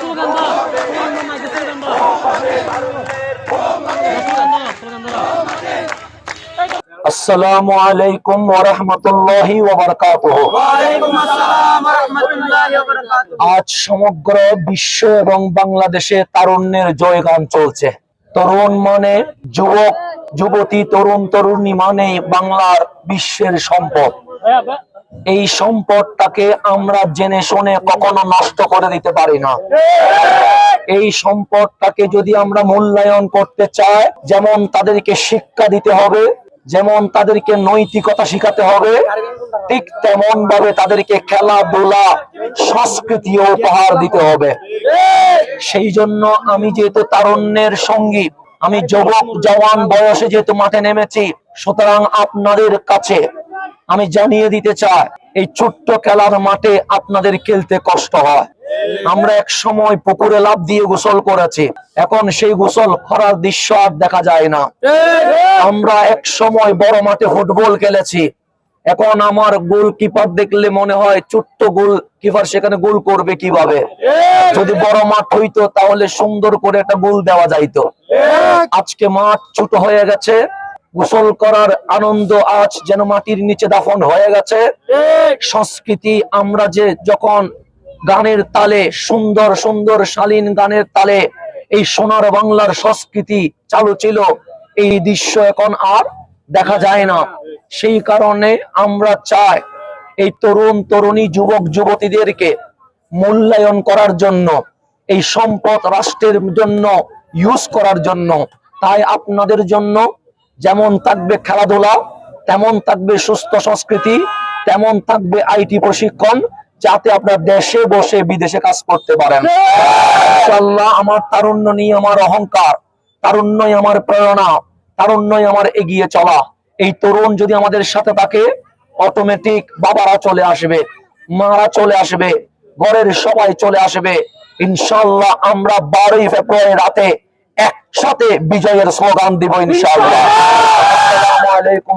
Slogan দাও slogan দাও slogan দাও আজ সমগ্র বিশ্ব এবং বাংলাদেশে তারুণ্যের জয়গান চলছে। তরুণ মানে যুবক যুবতী তরুণ তরুণী মানে বাংলার বিশ্বের সম্পদ। এই সম্পদটাকে আমরা জেনে শুনে কখনো নষ্ট করে দিতে পারি না। এই সম্পদটাকে যদি আমরা মূল্যায়ন করতে চাই, যেমন তাদেরকে শিক্ষা দিতে হবে, যেমন তাদেরকে নৈতিকতা শিখাতে হবে, ঠিক তেমন ভাবে তাদেরকে খেলাধুলা সংস্কৃতি উপহার দিতে হবে। সেই জন্য আমি যেহেতু তারুণ্যের সঙ্গী, আমি যুবক, জওয়ান বয়সে যেহেতু মাঠে নেমেছি, সুতরাং আপনাদের কাছে আমি জানিয়ে দিতে চাই, এই ছোট্ট খেলার মাঠে আপনাদের খেলতে কষ্ট হয়। আমরা এক সময় পুকুরে লাভ দিয়ে গোসল করেছি। এখন সেই গোসল খরার দৃশ্য আর দেখা যায় না। আমরা এক সময় বড় মাঠে ফুটবল খেলেছি। এখন আমার গোল কিপার দেখলে মনে হয় ছোট্ট গোল কিপার সেখানে গোল করবে কীভাবে? যদি বড় মাঠ হইতো তাহলে সুন্দর করে একটা গোল দেওয়া যাইতো। আজকে মাঠ ছোট হয়ে গেছে। গোসল করার আনন্দ আজ যেন মাটির নিচে দাফন হয়ে গেছে। সংস্কৃতি আমরা যে যখন গানের তালে সুন্দর সুন্দর শালীন গানের তালে এই সোনার বাংলার সংস্কৃতি চালু ছিল এই দৃশ্য এখন আর দেখা যায় না। সেই কারণে আমরা চাই এই তরুণ তরুণী যুবক যুবতীদেরকে মূল্যায়ন করার জন্য এই সম্পদ রাষ্ট্রের জন্য ইউজ করার জন্য। তাই আপনাদের জন্য যেমন থাকবে খেলাধুলা, তেমন থাকবে সুস্থ সংস্কৃতি, তেমন থাকবে আইটি প্রশিক্ষণ, যাতে আপনার দেশে বসে বিদেশে কাজ করতে পারেন। আমার তারুণ্য নিয়ে আমার অহংকার, তারুণ্যই আমার প্রেরণা, তারুণ্যই আমার এগিয়ে চলা। এই তরুণ যদি আমাদের সাথে থাকে অটোমেটিক বাবারা চলে আসবে, মারা চলে আসবে, ঘরের সবাই চলে আসবে। ইনশাল্লাহ আমরা বারোই ফেব্রুয়ারি রাতে একসাথে বিজয়ের স্লোগান দিব ইনশাল্লাহ আসসালামু আলাইকুম